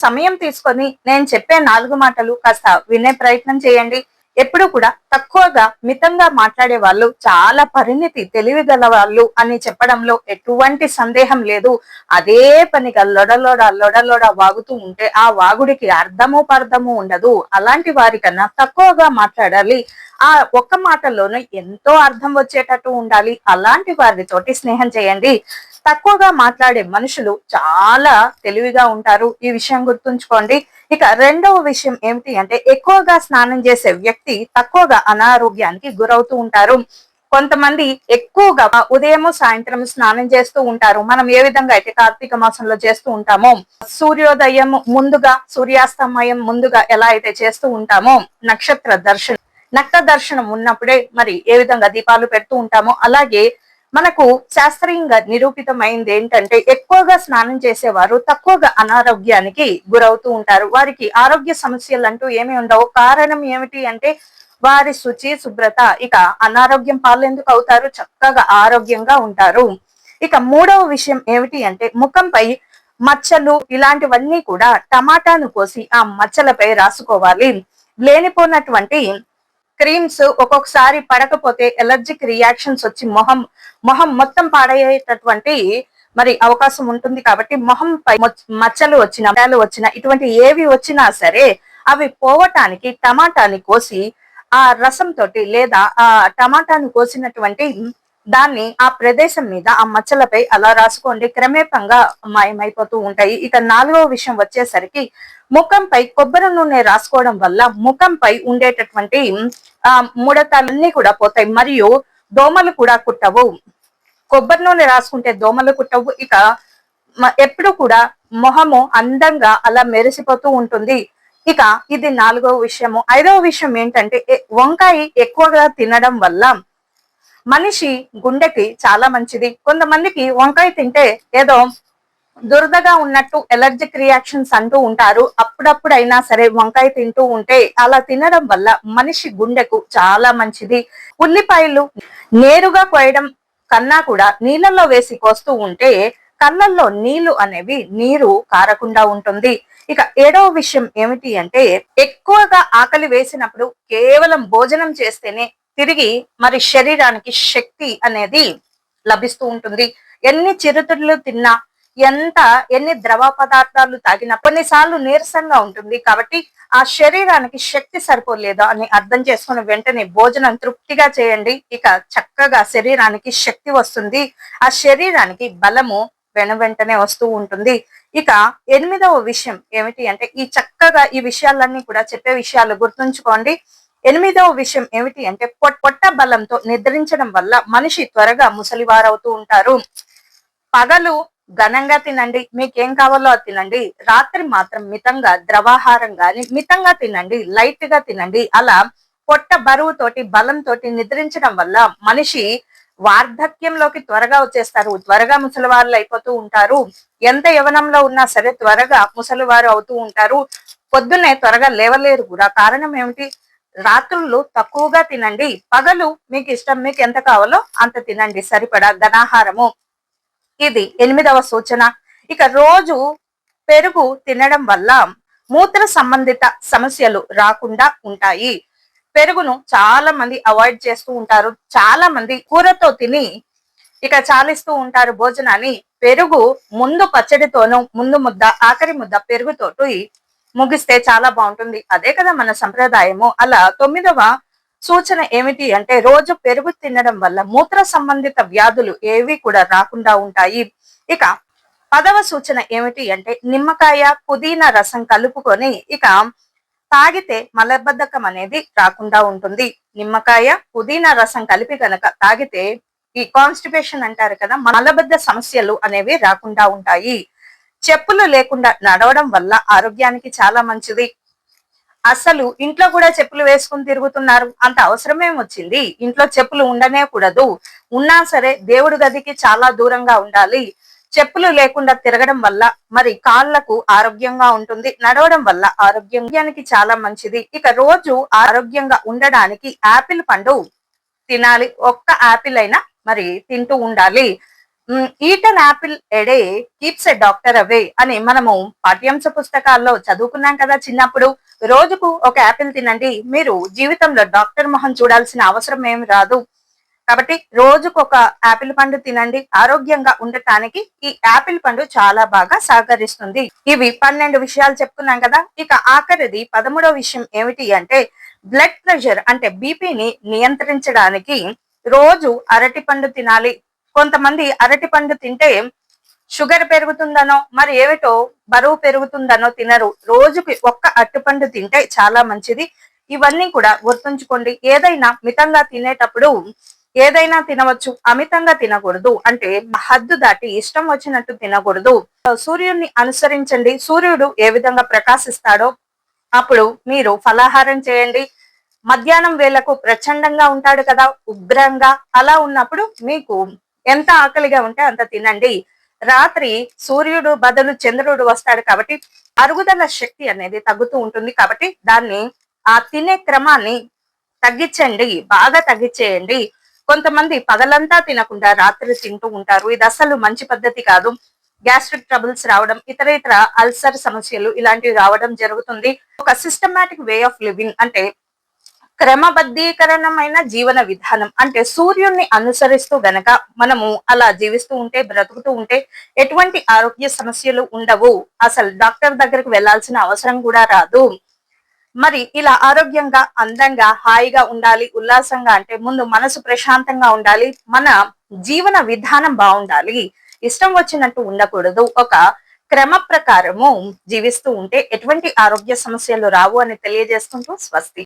సమయం తీసుకొని నేను చెప్పే నాలుగు మాటలు కాస్త వినే ప్రయత్నం చేయండి. ఎప్పుడు కూడా తక్కువగా మితంగా మాట్లాడే వాళ్ళు చాలా పరిణితి తెలివి గల వాళ్ళు అని చెప్పడంలో ఎటువంటి సందేహం లేదు. అదే పనిగా లొడలోడ లొడలోడ వాగుతూ ఉంటే ఆ వాగుడికి అర్థము పర్థము ఉండదు. అలాంటి వారికన్నా తక్కువగా మాట్లాడాలి. ఆ ఒక్క మాటలోనే ఎంతో అర్థం వచ్చేటట్టు ఉండాలి. అలాంటి వారితోటి స్నేహం చేయండి. తక్కువగా మాట్లాడే మనుషులు చాలా తెలివిగా ఉంటారు. ఈ విషయం గుర్తుంచుకోండి. ఇక రెండవ విషయం ఏమిటి అంటే ఎక్కువగా స్నానం చేసే వ్యక్తి తక్కువగా అనారోగ్యానికి గురవుతూ ఉంటారు. కొంతమంది ఎక్కువగా ఉదయం సాయంత్రం స్నానం చేస్తూ ఉంటారు. మనం ఏ విధంగా అయితే కార్తీక మాసంలో చేస్తూ ఉంటామో సూర్యోదయం ముందుగా సూర్యాస్తమయం ముందుగా ఎలా అయితే చేస్తూ ఉంటామో నక్షత్ర దర్శనం నక్త దర్శనం ఉన్నప్పుడే మరి ఏ విధంగా దీపాలు పెడుతూ ఉంటామో అలాగే మనకు శాస్త్రీయంగా నిరూపితమైంది ఏంటంటే ఎక్కువగా స్నానం చేసేవారు తక్కువగా అనారోగ్యానికి గురవుతూ ఉంటారు. వారికి ఆరోగ్య సమస్యలు అంటూ ఏమి ఉండవు. కారణం ఏమిటి అంటే వారి శుచి శుభ్రత ఇక అనారోగ్యం పాలెందుకు అవుతారు? చక్కగా ఆరోగ్యంగా ఉంటారు. ఇక మూడవ విషయం ఏమిటి అంటే ముఖంపై మచ్చలు ఇలాంటివన్నీ కూడా టమాటాను కోసి ఆ మచ్చలపై రాసుకోవాలి. లేనిపోయినటువంటి క్రీమ్స్ ఒక్కొక్కసారి పడకపోతే ఎలర్జిక్ రియాక్షన్స్ వచ్చి మొహం మొహం మొత్తం పాడయ్యేటటువంటి మరి అవకాశం ఉంటుంది కాబట్టి మొహం పై మచ్చలు వచ్చిన మచ్చలు వచ్చిన ఇటువంటి ఏవి వచ్చినా సరే అవి పోవటానికి టమాటాని కోసి ఆ రసం తోటి లేదా ఆ టమాటాను కోసినటువంటి దాన్ని ఆ ప్రదేశం మీద ఆ మచ్చలపై అలా రాసుకోండి. క్రమేపంగా మాయమైపోతూ ఉంటాయి. ఇక నాలుగవ విషయం వచ్చేసరికి ముఖంపై కొబ్బరి నూనె రాసుకోవడం వల్ల ముఖంపై ఉండేటటువంటి ఆ ముడతలన్నీ కూడా పోతాయి. మరియు దోమలు కూడా కుట్టవు. కొబ్బరి నూనె రాసుకుంటే దోమలు కుట్టవు. ఇక ఎప్పుడు కూడా మొహము అందంగా అలా మెరిసిపోతూ ఉంటుంది. ఇక ఇది నాలుగవ విషయము. ఐదవ విషయం ఏంటంటే వంకాయ ఎక్కువగా తినడం వల్ల మనిషి గుండెకి చాలా మంచిది. కొంతమందికి వంకాయ తింటే ఏదో దురదగా ఉన్నట్టు ఎలర్జిక్ రియాక్షన్స్ అంటూ ఉంటారు. అప్పుడప్పుడైనా సరే వంకాయ తింటూ ఉంటే అలా తినడం వల్ల మనిషి గుండెకు చాలా మంచిది. ఉల్లిపాయలు నేరుగా కోయడం కన్నా కూడా నీళ్ళల్లో వేసి కోస్తూ ఉంటే కళ్ళల్లో నీళ్ళు అనేవి నీరు కారకుండా ఉంటుంది. ఇక ఏడవ విషయం ఏమిటి అంటే ఎక్కువగా ఆకలి వేసినప్పుడు కేవలం భోజనం చేస్తేనే తిరిగి మరి శరీరానికి శక్తి అనేది లభిస్తూ ఉంటుంది. ఎన్ని చిరుతుళ్ళు తిన్నా ఎంత ఎన్ని ద్రవ పదార్థాలు తాగినా కొన్నిసార్లు నీరసంగా ఉంటుంది కాబట్టి ఆ శరీరానికి శక్తి సరిపోలేదా అని అర్థం చేసుకుని వెంటనే భోజనం తృప్తిగా చేయండి. ఇక చక్కగా శరీరానికి శక్తి వస్తుంది. ఆ శరీరానికి బలము వెన వెంటనే వస్తూ ఉంటుంది. ఇక ఎనిమిదవ విషయం ఏమిటి అంటే ఈ చక్కగా ఈ విషయాలన్నీ కూడా చెప్పే విషయాలు గుర్తుంచుకోండి. ఎనిమిదవ విషయం ఏమిటి అంటే పొట్ట బలంతో నిద్రించడం వల్ల మనిషి త్వరగా ముసలివారవుతూ ఉంటారు. పగలు ఘనంగా తినండి. మీకేం కావాలో అది తినండి. రాత్రి మాత్రం మితంగా ద్రవాహారం గాని మితంగా తినండి. లైట్గా తినండి. అలా పొట్ట బరువు తోటి బలం తోటి నిద్రించడం వల్ల మనిషి వార్ధక్యంలోకి త్వరగా వచ్చేస్తారు. త్వరగా ముసలివారులు అయిపోతూ ఉంటారు. ఎంత యవనంలో ఉన్నా సరే త్వరగా ముసలివారు అవుతూ ఉంటారు. పొద్దున్నే త్వరగా లేవలేరు కూడా. కారణం ఏమిటి? రాత్రులు తక్కువగా తినండి. పగలు మీకు ఇష్టం మీకు ఎంత కావాలో అంత తినండి. సరిపడా ఘనాహారము ఇది ఎనిమిదవ సూచన. ఇక రోజు పెరుగు తినడం వల్ల మూత్ర సంబంధిత సమస్యలు రాకుండా ఉంటాయి. పెరుగును చాలా మంది అవాయిడ్ చేస్తూ ఉంటారు. చాలా మంది కూరతో తిని ఇక చాలిస్తూ ఉంటారు భోజనాన్ని. పెరుగు ముందు పచ్చడితోనూ ముందు ముద్ద ఆఖరి ముద్ద పెరుగుతోటి ముగిస్తే చాలా బాగుంటుంది. అదే కదా మన సంప్రదాయము. అలా తొమ్మిదవ సూచన ఏమిటి అంటే రోజు పెరుగు తినడం వల్ల మూత్ర సంబంధిత వ్యాధులు ఏవి కూడా రాకుండా ఉంటాయి. ఇక పదవ సూచన ఏమిటి అంటే నిమ్మకాయ పుదీనా రసం కలుపుకొని ఇక తాగితే మలబద్ధకం అనేది రాకుండా ఉంటుంది. నిమ్మకాయ పుదీనా రసం కలిపి కనుక తాగితే ఈ కాన్స్టిపేషన్ అంటారు కదా మలబద్ధ సమస్యలు అనేవి రాకుండా ఉంటాయి. చెప్పులు లేకుండా నడవడం వల్ల ఆరోగ్యానికి చాలా మంచిది. అసలు ఇంట్లో కూడా చెప్పులు వేసుకుని తిరుగుతున్నారు అంత అవసరమేం వచ్చింది? ఇంట్లో చెప్పులు ఉండనే కూడదు ఉన్నా సరే దేవుడి గదికి చాలా దూరంగా ఉండాలి. చెప్పులు లేకుండా తిరగడం వల్ల మరి కాళ్ళకు ఆరోగ్యంగా ఉంటుంది. నడవడం వల్ల ఆరోగ్యానికి చాలా మంచిది. ఇక రోజు ఆరోగ్యంగా ఉండడానికి యాపిల్ పండు తినాలి. ఒక్క యాపిల్ అయినా మరి తింటూ ఉండాలి. Eat an apple a day keeps a doctor away అని మనము పాఠ్యాంశ పుస్తకాల్లో చదువుకున్నాం కదా చిన్నప్పుడు. రోజుకు ఒక యాపిల్ తినండి. మీరు జీవితంలో డాక్టర్ మొహం చూడాల్సిన అవసరం ఏమి రాదు. కాబట్టి రోజుకు ఒక యాపిల్ పండు తినండి. ఆరోగ్యంగా ఉండటానికి ఈ యాపిల్ పండు చాలా బాగా సహకరిస్తుంది. ఇవి పన్నెండు విషయాలు చెప్పుకున్నాం కదా. ఇక ఆఖరిది పదమూడవ విషయం ఏమిటి అంటే బ్లడ్ ప్రెషర్ అంటే బీపీని నియంత్రించడానికి రోజు అరటి పండు తినాలి. కొంతమంది అరటి పండు తింటే షుగర్ పెరుగుతుందనో మరి ఏమిటో బరువు పెరుగుతుందనో తినరు. రోజుకి ఒక్క అరటిపండు తింటే చాలా మంచిది. ఇవన్నీ కూడా గుర్తుంచుకోండి. ఏదైనా మితంగా తినేటప్పుడు ఏదైనా తినవచ్చు. అమితంగా తినకూడదు. అంటే హద్దు దాటి ఇష్టం వచ్చినట్టు తినకూడదు. సూర్యుడిని అనుసరించండి. సూర్యుడు ఏ విధంగా ప్రకాశిస్తాడో అప్పుడు మీరు ఫలాహారం చేయండి. మధ్యాహ్నం వేళకు ప్రచండంగా ఉంటాడు కదా ఉగ్రంగా. అలా ఉన్నప్పుడు మీకు ఎంత ఆకలిగా ఉంటే అంత తినండి. రాత్రి సూర్యుడు బదులు చంద్రుడు వస్తాడు కాబట్టి అరుగుదల శక్తి అనేది తగ్గుతూ ఉంటుంది కాబట్టి దాన్ని ఆ తినే క్రమాన్ని తగ్గించండి బాగా తగ్గించేయండి. కొంతమంది పగలంతా తినకుండా రాత్రి తింటూ ఉంటారు. ఇది అసలు మంచి పద్ధతి కాదు. గ్యాస్ట్రిక్ ట్రబుల్స్ రావడం ఇతర ఇతర అల్సర్ సమస్యలు ఇలాంటివి రావడం జరుగుతుంది. ఒక సిస్టమాటిక్ వే ఆఫ్ లివింగ్ అంటే క్రమబద్ధీకరణమైన జీవన విధానం. అంటే సూర్యుడిని అనుసరిస్తూ గనక మనము అలా జీవిస్తూ ఉంటే బ్రతుకుతూ ఉంటే ఎటువంటి ఆరోగ్య సమస్యలు ఉండవు. అసలు డాక్టర్ దగ్గరికి వెళ్ళాల్సిన అవసరం కూడా రాదు. మరి ఇలా ఆరోగ్యంగా అందంగా హాయిగా ఉండాలి ఉల్లాసంగా అంటే ముందు మనసు ప్రశాంతంగా ఉండాలి మన జీవన విధానం బాగుండాలి. ఇష్టం వచ్చినట్టు ఉండకూడదు. ఒక క్రమ ప్రకారము జీవిస్తూ ఉంటే ఎటువంటి ఆరోగ్య సమస్యలు రావు అని తెలియజేస్తుంటూ స్వస్తి.